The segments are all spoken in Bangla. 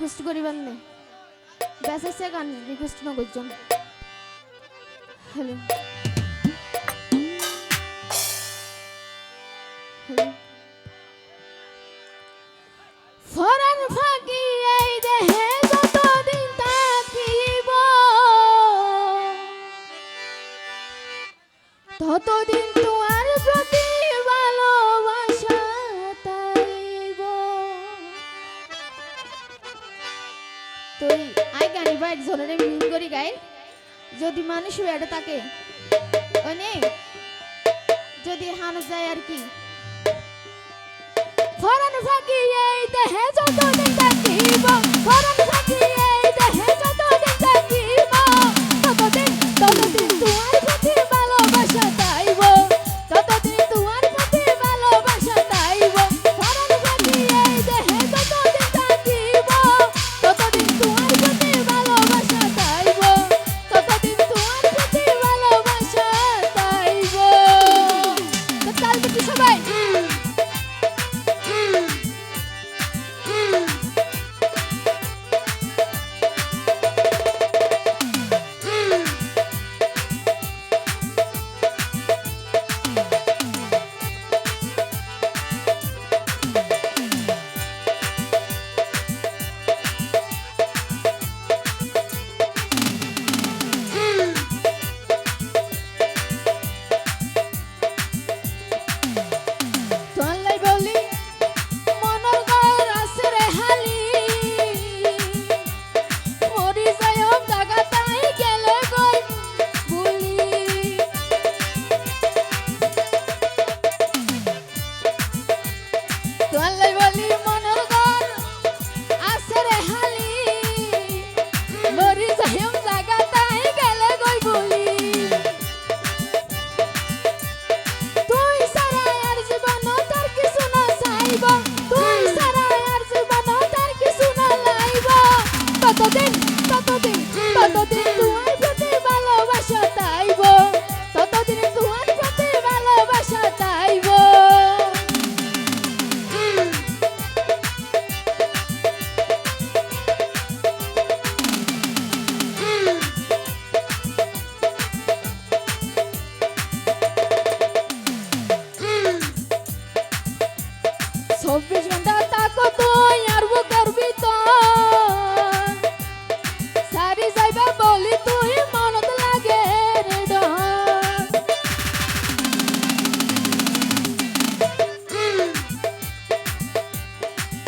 রিকোয়েস্ট করিবেন নে বেসাইছে গান রিকোয়েস্ট ন করছেন হ্যালো ততদিন তুই আই গানি বাইক ঝোলরে মিন করি গাই। যদি মানুষ বেড়ে থাকে অনেক যদি হানো যায় আর কি। ফরান ফাঁকি এই দেহে যত থাকিব ফরান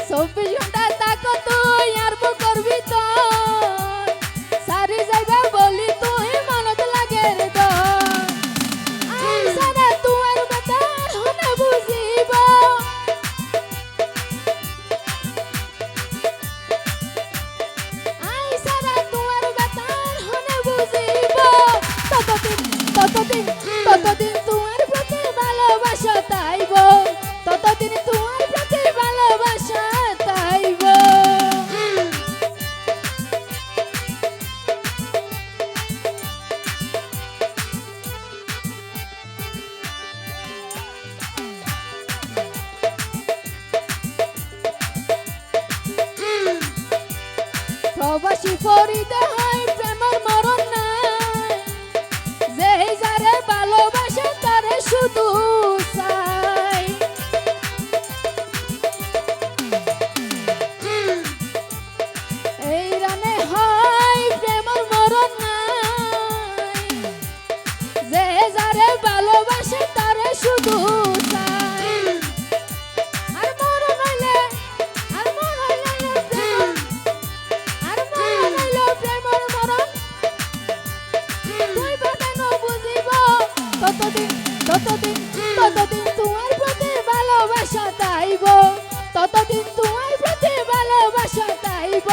চব্বিশ ঘণ্টা তাকো তুই আর বুকের ভিতর। সারি যাইবা বলি তুই মনত লাগে রে আই সারা তোমার ততদিন ততদিন প্রবাসী ততদিন ততদিন ততদিন তোমার প্রতি ভালোবাসা তাইব ততদিন তোমার প্রতি ভালোবাসা তাইব